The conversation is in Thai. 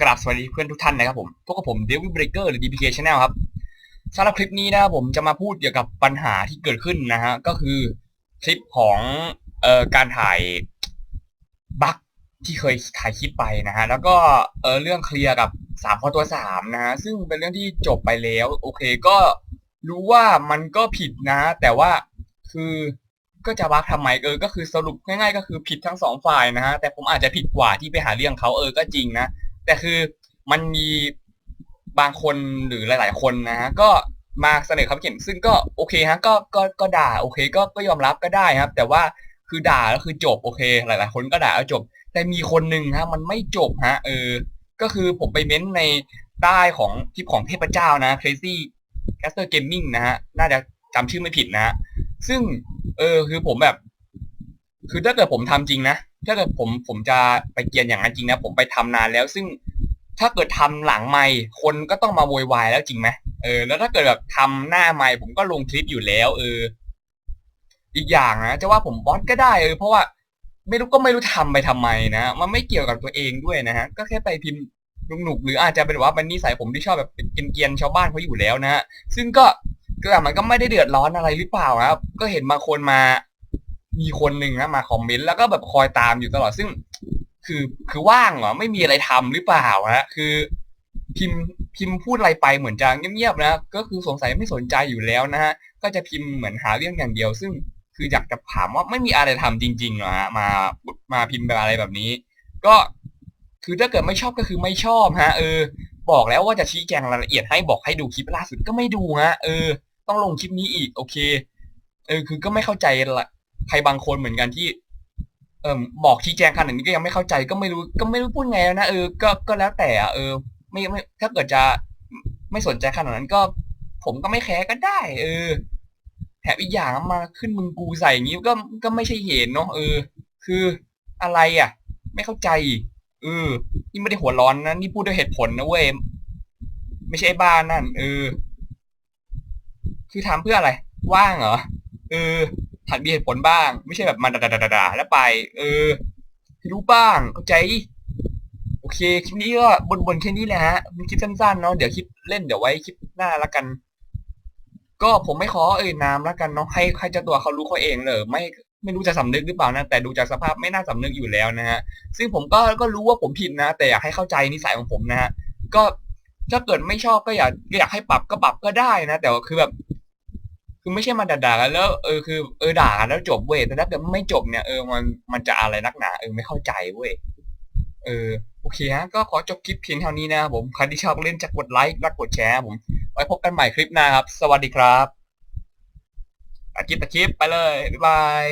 กราบสวัสดีเพื่อนทุกท่านนะครับผม พวกกับผมเดวิดเบรเกอร์หรือ DPK Channel ครับสำหรับคลิปนี้นะครับผมจะมาพูดเกี่ยวกับปัญหาที่เกิดขึ้นนะฮะ ก็คือคลิปของเอ่อการถ่ายบั๊กที่เคยถ่ายคลิปไปนะฮะ แล้วก็เออเรื่องเคลียร์กับสามข้อตัวสามนะฮะ ซึ่งเป็นเรื่องที่จบไปแล้ว โอเคก็รู้ว่ามันก็ผิดนะ แต่ว่าคือก็จะบักทำไมเออ ก็คือสรุปง่ายๆ ก็คือผิดทั้งสองฝ่ายนะฮะ แต่ผมอาจจะผิดกว่าที่ไปหาเรื่องเขาเออ ก็จริงนะ แต่คือมันมีบางคนหรือหลาย ๆ คนนะฮะก็มาเสนอความเห็นซึ่งก็โอเคฮะก็ก็ก็ด่าโอเค ก็ก็ยอมรับก็ได้ครับ แต่ว่าคือด่าแล้วคือจบโอเค หลาย ๆ คนก็ด่าแล้วจบ แต่มีคนหนึ่งฮะ มันไม่จบฮะ เออ ก็คือผมไปเม้นในใต้ของคลิปของเทพเจ้านะ Crazy Caster Gaming นะฮะ น่าจะจำชื่อไม่ผิดนะฮะซึ่ง เออ คือผมแบบ คือถ้าเกิดผมทำจริงนะ ถ้าเกิดผมผมจะไปเกียนอย่างนั้นจริงนะผมไปทำนานแล้ว ซึ่งถ้าเกิดทำหลังไม่คนก็ต้องมาโวยวายแล้วจริงไหมเออแล้วถ้าเกิดแบบทำหน้าไม่ผมก็ลงคลิปอยู่แล้ว เออ อีกอย่างนะจะว่าผมบอสก็ได้เออเพราะว่าไม่รู้ก็ไม่รู้ทำไปทำไมนะมันไม่เกี่ยวกับตัวเองด้วยนะฮะก็แค่ไปพิมพ์หนุกๆหรืออาจจะเป็นว่าเป็นนิสัยผมที่ชอบแบบเป็นเกียนชาวบ้านเขาอยู่แล้วนะฮะซึ่งก็ก็มันก็ไม่ได้เดือดร้อนอะไรหรือเปล่าครับก็เห็นบางคนมา มีคนหนึ่งนะมาคอมเมนต์แล้วก็แบบคอยตามอยู่ตลอดซึ่ง คือคือว่างเหรอไม่มีอะไรทำหรือเปล่าฮะคือ พิมพ์พิมพ์พูดอะไรไปเหมือนจะเงียบๆนะก็คือสงสัยไม่สนใจอยู่แล้วนะฮะก็จะพิมพ์เหมือนหาเรื่องอย่างเดียว ซึ่งคืออยากจะถามว่าไม่มีอะไรทำจริงๆเหรอฮะมามาพิมพ์แบบอะไรแบบนี้ ก็คือถ้าเกิดไม่ชอบก็คือไม่ชอบฮะ เออ บอกแล้วว่าจะชี้แจงรายละเอียดให้บอกให้ดูคลิปล่าสุดก็ไม่ดูฮะเออ ต้องลงคลิปนี้อีก โอเค เออ คือก็ไม่เข้าใจละ ใครบางคนเหมือนกันที่ เออบอกชี้แจงขนาดนี้ก็ยังไม่เข้าใจ ก็ไม่รู้ก็ไม่รู้พูดไงแล้วนะเออก็ก็แล้วแต่อะเออ ไม่ไม่ถ้าเกิดจะไม่สนใจขนาดนั้นก็ ผมก็ไม่แคร์ก็ได้ เออแถมอีกอย่างมาขึ้นมึงกูใส่อย่างนี้ก็ก็ไม่ใช่เหตุเนาะเออ คืออะไรอะ ไม่เข้าใจเออนี่ไม่ได้หัวร้อนนะนี่พูดด้วยเหตุผลนะเว้ยไม่ใช่บ้านนั่นเออ คือทำเพื่ออะไร ว่างเหรอเออ หัดมีเหตุผลบ้าง ไม่ใช่แบบมาด่าๆๆแล้วไป เออรู้บ้างเข้าใจ โอเคคลิปนี้ก็บนๆแค่นี้แหละฮะมันคลิปสั้นๆเนาะเดี๋ยวคลิปเล่นเดี๋ยวไว้คลิปหน้าละกัน ก็ผมไม่ขอเอ่ยนามละกันเนาะให้ใครจ้าตัวเขารู้เขาเองเลยไม่ไม่รู้จะสำนึกหรือเปล่านะแต่ดูจากสภาพไม่น่าสำนึกอยู่แล้วนะฮะซึ่งผมก็ก็รู้ว่าผมผิดนะ แต่อยากให้เข้าใจนิสัยของผมนะฮะก็ถ้าเกิดไม่ชอบก็อยากอยากให้ปรับก็ปรับก็ได้นะ แต่คือแบบ คือไม่ใช่มาด่าๆกันแล้วเออคือเออด่ากันแล้วจบเว้ยแต่ถ้าเกิดไม่จบเนี่ยเออมันมันจะอะไรนักหนาเออไม่เข้าใจเว้ยเออโอเคฮะก็ขอจบคลิปเพียงเท่านี้นะผมใครที่ชอบเล่นจะกดไลค์และกดแชร์ผมไว้พบกันใหม่คลิปหน้าครับ สวัสดีครับตะคลิปตะคลิปไปเลยบ๊ายบาย